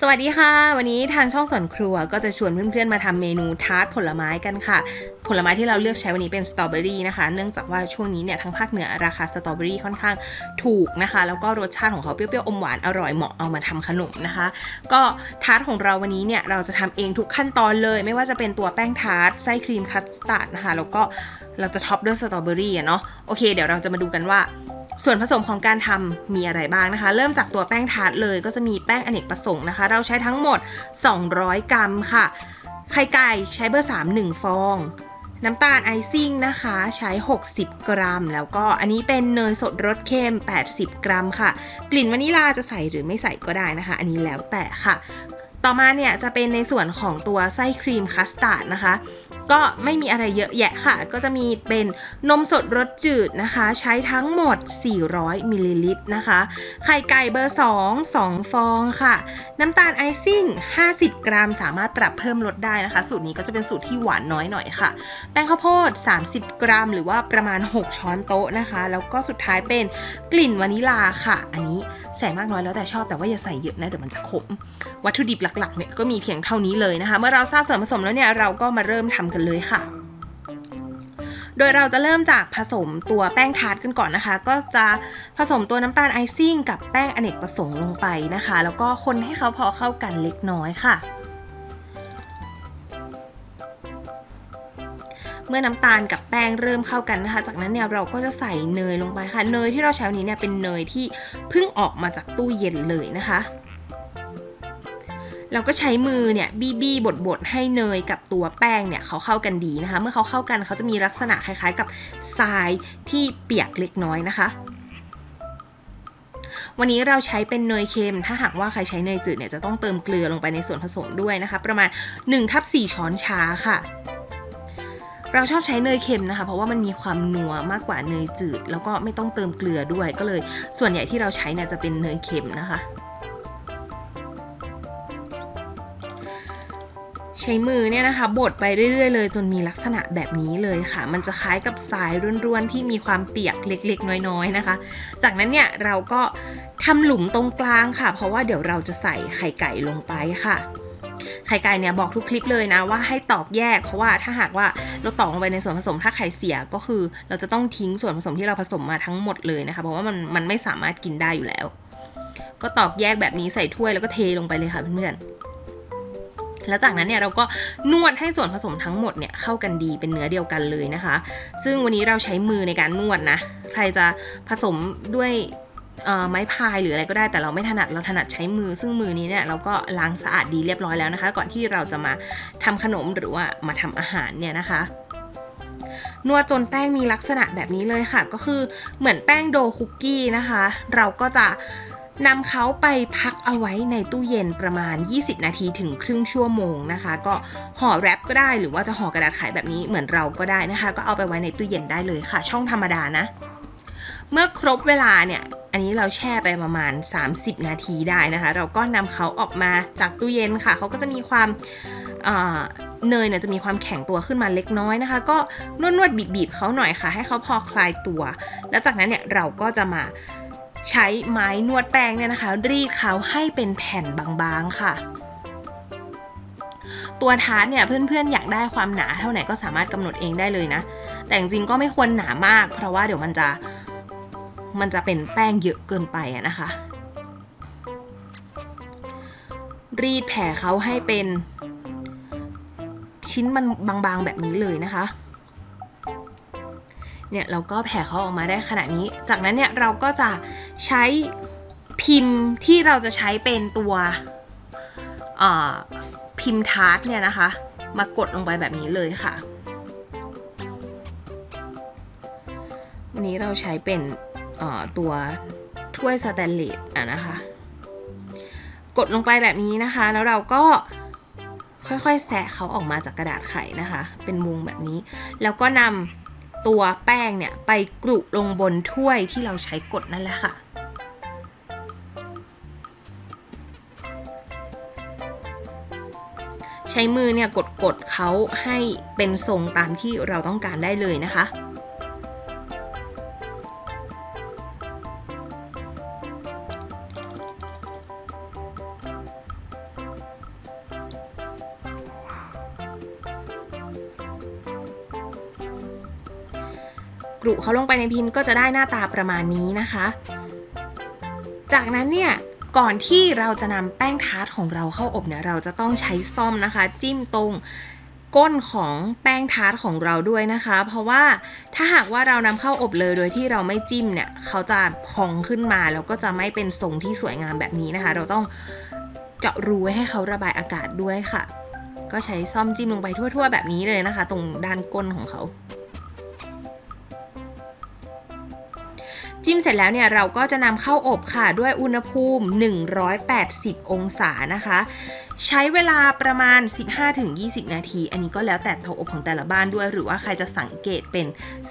สวัสดีค่ะ วันนี้ทางช่องสวนครัวก็จะชวนเพื่อนๆมาทำเมนูทาร์ตผลไม้กันค่ะ ผลไม้ที่เราเลือกใช้วันนี้เป็นสตรอเบอรี่นะคะ เนื่องจากว่าช่วงนี้เนี่ยทั้งภาคเหนือราคาสตรอเบอรี่ค่อนข้างถูกนะคะ แล้วก็รสชาติของเขาเปรี้ยวๆอมหวานอร่อยเหมาะเอามาทำขนมนะคะ ก็ทาร์ตของเราวันนี้เนี่ยเราจะทำเองทุกขั้นตอนเลย ไม่ว่าจะเป็นตัวแป้งทาร์ตไส้ครีมคัสตาร์ดนะคะแล้วก็เราจะท็อปด้วยสตรอเบอรี่เนาะโอเค เดี๋ยวเราจะมาดูกันว่า ส่วนผสมของการทำมีอะไรบ้างนะคะ เริ่มจากตัวแป้งทาร์ตเลยก็จะมีแป้งอเนกประสงค์นะคะ เราใช้ทั้งหมด 200 กรัมค่ะ ไข่ไก่ใช้เบอร์ 3 1 ฟอง น้ำตาลไอซิ่งนะคะใช้ 60 กรัม แล้วก็อันนี้เป็นเนยสดรสเค็ม 80 กรัมค่ะ กลิ่นวานิลาจะใส่หรือไม่ใส่ก็ได้นะคะ อันนี้แล้วแต่ค่ะ ต่อมาเนี่ยจะเป็นในส่วนของตัวไส้ครีมคัสตาร์ดนะคะ ก็ไม่มีอะไรเยอะแยะค่ะ ก็จะมีเป็นนมสดรสจืดนะคะ ใช้ทั้งหมด 400มิลลิลิตรนะคะ ไข่ไก่เบอร์ 2 2 ฟองค่ะ น้ำตาลไอซิ่ง 50 กรัม สามารถปรับเพิ่มลดได้นะคะ สูตรนี้ก็จะเป็นสูตรที่หวานน้อยหน่อยค่ะ แป้งข้าวโพด 30 กรัม หรือว่าประมาณ 6 ช้อนโต๊ะนะคะ แล้วก็สุดท้ายเป็นกลิ่นวานิลาค่ะ อันนี้ ใส่มากน้อยแล้วแต่ชอบแต่ว่าอย่าใส่เยอะนะเดี๋ยวมันจะขม วัตถุดิบหลักๆเนี่ยก็มีเพียงเท่านี้เลยนะคะ เมื่อเราทราบส่วนผสมแล้วเนี่ยเราก็มาเริ่มทำกันเลยค่ะโดยเราจะเริ่มจากผสมตัวแป้งทาร์ตกันก่อนนะคะ ก็จะผสมตัวน้ำตาลไอซิ่งกับแป้งอเนกประสงค์ลงไปนะคะ แล้วก็คนให้เขาพอเข้ากันเล็กน้อยค่ะ เมื่อน้ำตาลกับแป้งเริ่มเข้ากันนะคะ จากนั้นเนี่ยเราก็จะใส่เนยลงไปค่ะ เนยที่เราใช้วันนี้เนี่ยเป็นเนยที่เพิ่งออกมาจากตู้เย็นเลยนะคะ เราก็ใช้มือเนี่ยบี้บี้บดบดให้เนยกับตัวแป้งเนี่ยเขาเข้ากันดีนะคะ เมื่อเขาเข้ากันเขาจะมีลักษณะคล้ายๆ กับทรายที่เปียกเล็กน้อยนะคะวันนี้เราใช้เป็นเนยเค็ม ถ้าหากว่าใครใช้เนยจืดเนี่ยจะต้องเติมเกลือลงไปในส่วนผสมด้วยนะคะ ประมาณ1ทับ4ช้อนชาค่ะ เราชอบใช้เนยเค็มนะคะ เพราะว่ามันมีความนัวมากกว่าเนยจืด แล้วก็ไม่ต้องเติมเกลือด้วยก็เลย ส่วนใหญ่ที่เราใช้เนี่ยจะเป็นเนยเค็มนะคะ ใช้มือเนี่ยนะคะบดไปเรื่อยๆเลย จนมีลักษณะแบบนี้เลยค่ะ มันจะคล้ายกับทรายร่วนๆที่มีความเปียกเล็กๆ น้อยๆนะคะ จากนั้นเนี่ยเราก็ทำหลุมตรงกลางค่ะ เพราะว่าเดี๋ยวเราจะใส่ไข่ไก่ลงไปค่ะไข่ไก่เนี่ยบอกทุกคลิปเลยนะว่าให้ตอกแยกเพราะว่าถ้าหากว่า เราตอกลงไปในส่วนผสมถ้าไข่เสียก็คือ เราจะต้องทิ้งส่วนผสมที่เราผสมมาทั้งหมดเลยนะคะ เพราะว่ามันมันไม่สามารถกินได้อยู่แล้ว ก็ตอกแยกแบบนี้ใส่ถ้วยแล้วก็เทลงไปเลยค่ะเพื่อนๆแล้วจากนั้นเนี่ยเราก็นวดให้ส่วนผสมทั้งหมดเนี่ยเข้ากันดีเป็นเนื้อเดียวกันเลยนะคะ ซึ่งวันนี้เราใช้มือในการนวดนะ ใครจะผสมด้วย ไม้พายหรืออะไรก็ได้แต่เราไม่ถนัดเราถนัดใช้มือ ซึ่งมือนี้เนี่ยเราก็ล้างสะอาดดีเรียบร้อยแล้วนะคะ ก่อนที่เราจะมาทำขนมหรือว่ามาทำอาหารเนี่ยนะคะนวดจนแป้งมีลักษณะแบบนี้เลยค่ะ ก็คือเหมือนแป้งโดคุกกี้นะคะ เราก็จะนำเขาไปพักเอาไว้ในตู้เย็นประมาณ 20 นาทีถึงครึ่งชั่วโมงนะคะ ก็ห่อแรปก็ได้หรือว่าจะห่อกระดาษขายแบบนี้เหมือนเราก็ได้นะคะ ก็เอาไปไว้ในตู้เย็นได้เลยค่ะ ช่องธรรมดานะ เมื่อครบเวลาเนี่ย อันนี้เราแช่ไปประมาณ 30 นาทีได้นะคะ เราก็นำเขาออกมาจากตู้เย็นค่ะ เขาก็จะมีความเนยเนี่ยจะมีความแข็งตัวขึ้นมาเล็กน้อยนะคะ ก็นวดนวดบีบๆเขาหน่อยค่ะ ให้เขาพอคลายตัว แล้วจากนั้นเนี่ยเราก็จะมาใช้ไม้นวดแป้งเนี่ยนะคะ รีดเขาให้เป็นแผ่นบางๆค่ะตัวทาร์ตเนี่ยเพื่อนๆอยากได้ความหนาเท่าไหร่ก็สามารถกำหนดเองได้เลยนะ แต่จริงๆก็ไม่ควรหนามาก เพราะว่าเดี๋ยวมันจะ มันจะเป็นแป้งเยอะเกินไปนะคะ รีดแผ่เขาให้เป็นชิ้นมันบางๆแบบนี้เลยนะคะ เนี่ยเราก็แผ่เขาออกมาได้ขนาดนี้ จากนั้นเนี่ยเราก็จะใช้พิมพ์ที่เราจะใช้เป็นตัวพิมพ์ทาร์ตเนี่ยนะคะ มากดลงไปแบบนี้เลยค่ะ วันนี้เราใช้เป็น ตัวถ้วยสแตนเลสอะนะคะ กดลงไปแบบนี้นะคะ แล้วเราก็ค่อยๆแสะเขาออกมาจากกระดาษไขนะคะ เป็นวงแบบนี้ แล้วก็นำตัวแป้งเนี่ย ไปกรุลงบนถ้วยที่เราใช้กดนั่นแหละค่ะใช้มือเนี่ยกดๆเขาให้เป็นทรงตามที่เราต้องการได้เลยนะคะ รุเขาลงไปในพิมพ์ก็จะได้หน้าตาประมาณนี้นะคะ จากนั้นเนี่ยก่อนที่เราจะนำแป้งทาร์ตของเราเข้าอบเนี่ยเราจะต้องใช้ซ่อมนะคะ จิ้มตรงก้นของแป้งทาร์ตของเราด้วยนะคะ เพราะว่าถ้าหากว่าเรานำเข้าอบเลยโดยที่เราไม่จิ้มเนี่ยเขาจะพองขึ้นมาแล้วก็จะไม่เป็นทรงที่สวยงามแบบนี้นะคะ เราต้องเจาะรูให้เขาระบายอากาศด้วยค่ะ ก็ใช้ซ่อมจิ้มลงไปทั่ว ๆ แบบนี้เลยนะคะ ตรงด้านก้นของเขา จิ้มเสร็จแล้วเนี่ยเราก็จะนำเข้าอบค่ะด้วยอุณหภูมิ 180 องศานะคะ ใช้เวลาประมาณ 15-20 นาที อันนี้ก็แล้วแต่เตาอบของแต่ละบ้านด้วย หรือว่าใครจะสังเกตเป็น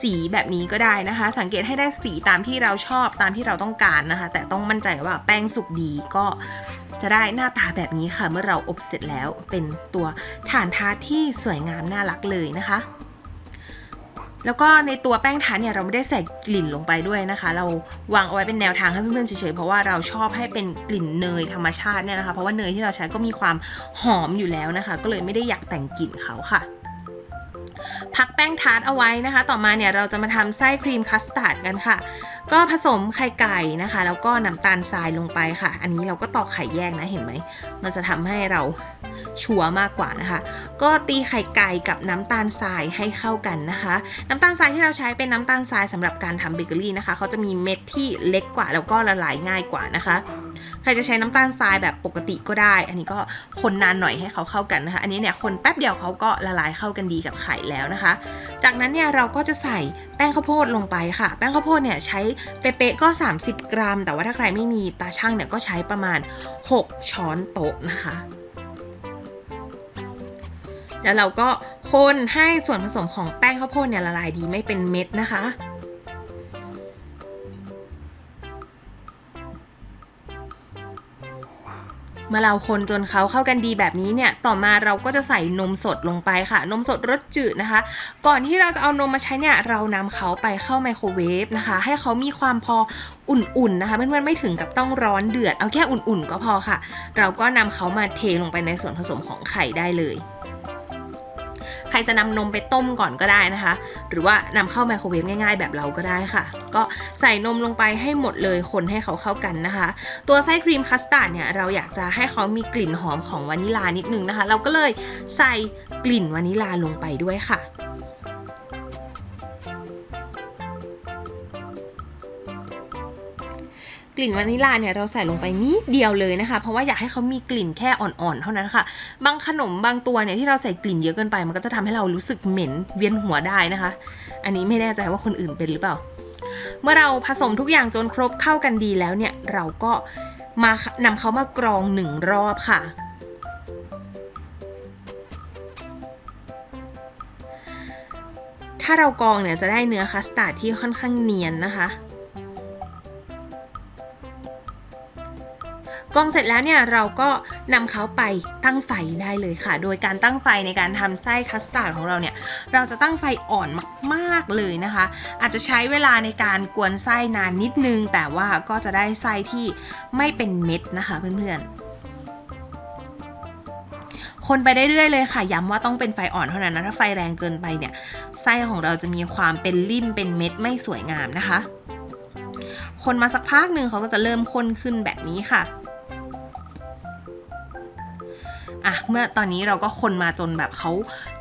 สีแบบนี้ก็ได้นะคะ สังเกตให้ได้สีตามที่เราชอบตามที่เราต้องการนะคะ แต่ต้องมั่นใจว่าแป้งสุกดีก็จะได้หน้าตาแบบนี้ค่ะ เมื่อเราอบเสร็จแล้วเป็นตัวฐานทาที่สวยงามน่ารักเลยนะคะ แล้วก็ในตัวแป้งทานเนี่ยเราไม่ได้ใส่กลิ่นลงไปด้วยนะคะ เราวางเอาไว้เป็นแนวทางให้เพื่อนๆเฉยๆเพราะว่าเราชอบให้เป็นกลิ่นเนยธรรมชาติเนี่ยนะคะ เพราะว่าเนยที่เราใช้ก็มีความหอมอยู่แล้วนะคะ ก็เลยไม่ได้อยากแต่งกลิ่นเขาค่ะ พักแป้งทาร์ตเอาไว้นะคะ ต่อมาเนี่ยเราจะมาทำไส้ครีมคัสตาร์ดกันค่ะ ก็ผสมไข่ไก่นะคะ แล้วก็น้ำตาลทรายลงไปค่ะ อันนี้เราก็ตอกไข่แยกนะเห็นไหม มันจะทำให้เราชัวร์มากกว่านะคะ ก็ตีไข่ไก่กับน้ำตาลทรายให้เข้ากันนะคะ น้ำตาลทรายที่เราใช้เป็นน้ำตาลทรายสำหรับการทำเบเกอรี่นะคะเขาจะมีเม็ดที่เล็กกว่าแล้วก็ละลายง่ายกว่านะคะ ใครจะใช้น้ำตาลทรายแบบปกติก็ได้ อันนี้ก็คนนานหน่อยให้เขาเข้ากันนะคะ อันนี้เนี่ยคนแป๊บเดียวเขาก็ละลายเข้ากันดีกับไข่แล้วนะคะ จากนั้นเนี่ยเราก็จะใส่แป้งข้าวโพดลงไปค่ะ แป้งข้าวโพดเนี่ยใช้เป๊ะๆก็ 30 กรัม แต่ว่าถ้าใครไม่มีตาช่างเนี่ยก็ใช้ประมาณ 6 ช้อนโต๊ะนะคะแล้วเราก็คนให้ส่วนผสมของแป้งข้าวโพดเนี่ยละลายดีไม่เป็นเม็ดนะคะ เมื่อเราคนจนเขาเข้ากันดีแบบนี้เนี่ย ต่อมาเราก็จะใส่นมสดลงไปค่ะ นมสดรสจืดนะคะ ก่อนที่เราจะเอานมมาใช้เนี่ย เรานำเขาไปเข้าไมโครเวฟนะคะ ให้เขามีความพออุ่นๆนะคะ เพื่อนๆไม่ถึงกับต้องร้อนเดือด เอาแค่อุ่นๆก็พอค่ะ เราก็นำเขามาเทลงไปในส่วนผสมของไข่ได้เลย ใครจะนำนมไปต้มก่อนก็ได้นะคะ หรือว่านำเข้าไมโครเวฟง่ายๆ แบบเราก็ได้ค่ะ ก็ใส่นมลงไปให้หมดเลยคนให้เขาเข้ากันนะคะ ตัวไส้ครีมคัสตาร์ดเนี่ยเราอยากจะให้เขามีกลิ่นหอมของวานิลานิดนึงนะคะ เราก็เลยใส่กลิ่นวานิลาลงไปด้วยค่ะ กลิ่นวานิลาเนี่ยเราใส่ลงไปนิดเดียวเลยนะคะ เพราะว่าอยากให้เขามีกลิ่นแค่อ่อนๆ เท่านั้นค่ะ บางขนมบางตัวเนี่ยที่เราใส่กลิ่นเยอะเกินไป มันก็จะทำให้เรารู้สึกเหม็นเวียนหัวได้นะคะ อันนี้ไม่แน่ใจว่าคนอื่นเป็นหรือเปล่า เมื่อเราผสมทุกอย่างจนครบเข้ากันดีแล้วเนี่ยเราก็มานำเขามากรองหนึ่งรอบค่ะถ้าเรากรองเนี่ยจะได้เนื้อคัสตาร์ดที่ค่อนข้างเนียนนะคะ กรองเสร็จแล้วเนี่ยเราก็นำเขาไปตั้งไฟได้เลยค่ะ โดยการตั้งไฟในการทำไส้คัสตาร์ดของเราเนี่ยเราจะตั้งไฟอ่อนมากๆเลยนะคะ อาจจะใช้เวลาในการกวนไส้นานนิดนึง แต่ว่าก็จะได้ไส้ที่ไม่เป็นเม็ดนะคะเพื่อนๆคนไปได้เรื่อยๆเลยค่ะย้ำว่าต้องเป็นไฟอ่อนเท่านั้นนะถ้าไฟแรงเกินไปเนี่ยไส้ของเราจะมีความเป็นริ่มเป็นเม็ดไม่สวยงามนะคะ คนมาสักพักหนึ่งเขาก็จะเริ่มข้นขึ้นแบบนี้ค่ะ อะเมื่อตอนนี้เราก็คนมาจนแบบเขา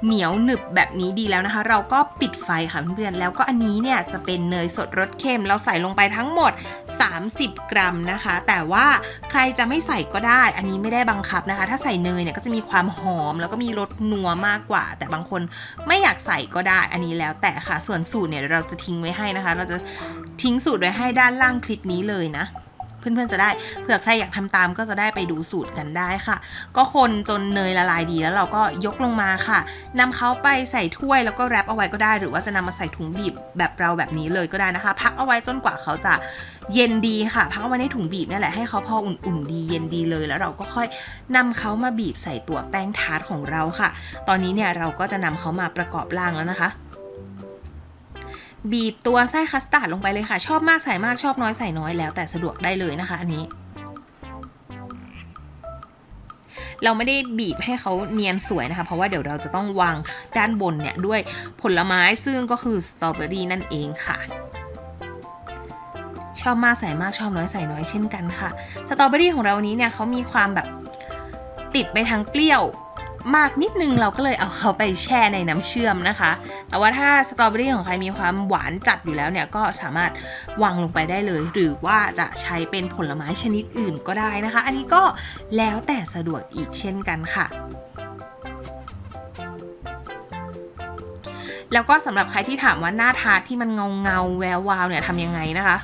เหนียวหนึบแบบนี้ดีแล้วนะคะ เราก็ปิดไฟค่ะเพื่อนๆแล้วก็อันนี้เนี่ยจะเป็นเนยสดรสเค็มเราใส่ลงไปทั้งหมด 30 กรัมนะคะ แต่ว่าใครจะไม่ใส่ก็ได้ อันนี้ไม่ได้บังคับนะคะ ถ้าใส่เนยเนี่ยก็จะมีความหอม แล้วก็มีรสนัวมากกว่า แต่บางคนไม่อยากใส่ก็ได้อันนี้แล้วแต่ค่ะส่วนสูตรเนี่ยเราจะทิ้งไว้ให้นะคะ เราจะทิ้งสูตรไว้ให้ด้านล่างคลิปนี้เลยนะ เพื่อนๆจะได้เผื่อใครอยากทำตามก็จะได้ไปดูสูตรกันได้ค่ะ ก็คนจนเนยละลายดีแล้วเราก็ยกลงมาค่ะนำเขาไปใส่ถ้วยแล้วก็แรปเอาไว้ก็ได้ หรือว่าจะนำมาใส่ถุงบีบแบบเราแบบนี้เลยก็ได้นะคะ พักเอาไว้จนกว่าเขาจะเย็นดีค่ะ พักเอาไว้ในถุงบีบนี่แหละให้เขาพออุ่นๆดีเย็นดีเลยแล้วเราก็ค่อยนำเขามาบีบใส่ตัวแป้งทาร์ตของเราค่ะ ตอนนี้เนี่ยเราก็จะนำเขามาประกอบร่างแล้วนะคะ บีบตัวไส้คัสตาร์ดลงไปเลยค่ะ ชอบมากใส่มากชอบน้อยใส่น้อยแล้วแต่สะดวกได้เลยนะคะ อันนี้ เราไม่ได้บีบให้เขาเนียนสวยนะคะ เพราะว่าเดี๋ยวเราจะต้องวางด้านบนเนี่ยด้วยผลไม้ซึ่งก็คือสตรอเบอรี่นั่นเองค่ะชอบมากใส่มากชอบน้อยใส่น้อยเช่นกันค่ะสตรอเบอรี่ของเรานี้เนี่ยเขามีความแบบติดไปทางเปรี้ยวมากนิดนึงเราก็เลยเอาเขาไปแช่ในน้ำเชื่อมนะคะ แต่ว่าถ้าสตรอเบอรี่ของใครมีความหวานจัดอยู่แล้วเนี่ยก็สามารถวางลงไปได้เลย หรือว่าจะใช้เป็นผลไม้ชนิดอื่นก็ได้นะคะ อันนี้ก็แล้วแต่สะดวกอีกเช่นกันค่ะแล้วก็สำหรับใครที่ถามว่าหน้าทาที่มันเงาเงาแวววาวเนี่ยทำยังไงนะคะ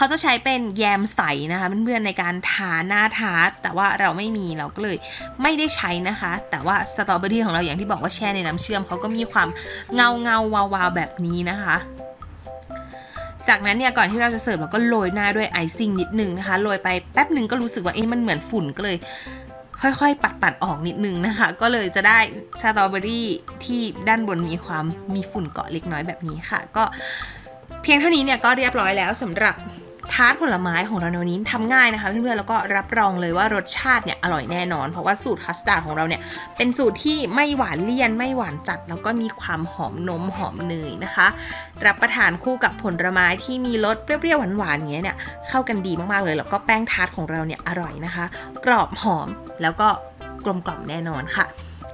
เขาจะใช้เป็นแยมใสนะคะเพื่อนๆในการทาหน้าทาร์ตแต่ว่าเราไม่มีเราก็เลยไม่ได้ใช้นะคะ แต่ว่าสตรอเบอรี่ของเราอย่างที่บอกว่าแช่ในน้ำเชื่อมเขาก็มีความเงาเงาวาวาวแบบนี้นะคะจากนั้นเนี่ยก่อนที่เราจะเสิร์ฟเราก็โรยหน้าด้วยไอซิ่งนิดนึงนะคะโรยไปแป๊บหนึ่งก็รู้สึกว่าเอ๊ะมันเหมือนฝุ่นก็เลย ค่อยๆ ปัดๆออกนิดนึงนะคะ ก็เลยจะได้สตรอเบอรี่ที่ด้านบนมีความมีฝุ่นเกาะเล็กน้อยแบบนี้ค่ะ ก็เพียงเท่านี้เนี่ยก็เรียบร้อยแล้วสำหรับ ทาร์ตผลไม้ของเราในวันนี้ทำง่ายนะคะเพื่อนๆแล้วก็รับรองเลยว่ารสชาติเนี่ยอร่อยแน่นอน เพราะว่าสูตรคัสตาร์ดของเราเนี่ยเป็นสูตรที่ไม่หวานเลี่ยนไม่หวานจัด แล้วก็มีความหอมนมหอมเนยนะคะ รับประทานคู่กับผลไม้ที่มีรสเปรี้ยวๆหวานๆอย่างเงี้ยเนี่ยเข้ากันดีมากๆเลย แล้วก็แป้งทาร์ตของเราเนี่ยอร่อยนะคะ กรอบหอมแล้วก็กลมกล่อมแน่นอนค่ะ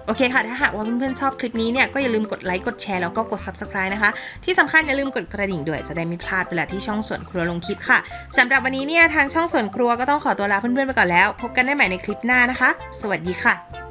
โอเคค่ะ ถ้าหากว่าเพื่อนๆชอบคลิปนี้เนี่ยก็อย่าลืมกดไลค์กดแชร์แล้วก็กด subscribe นะคะ ที่สำคัญอย่าลืมกดกระดิ่งด้วยจะได้ไม่พลาดเวลาที่ช่องส่วนครัวลงคลิปค่ะสำหรับวันนี้เนี่ยทางช่องส่วนครัวก็ต้องขอตัวลาเพื่อนๆไปก่อนแล้ว พบกันได้ใหม่ในคลิปหน้านะคะ สวัสดีค่ะ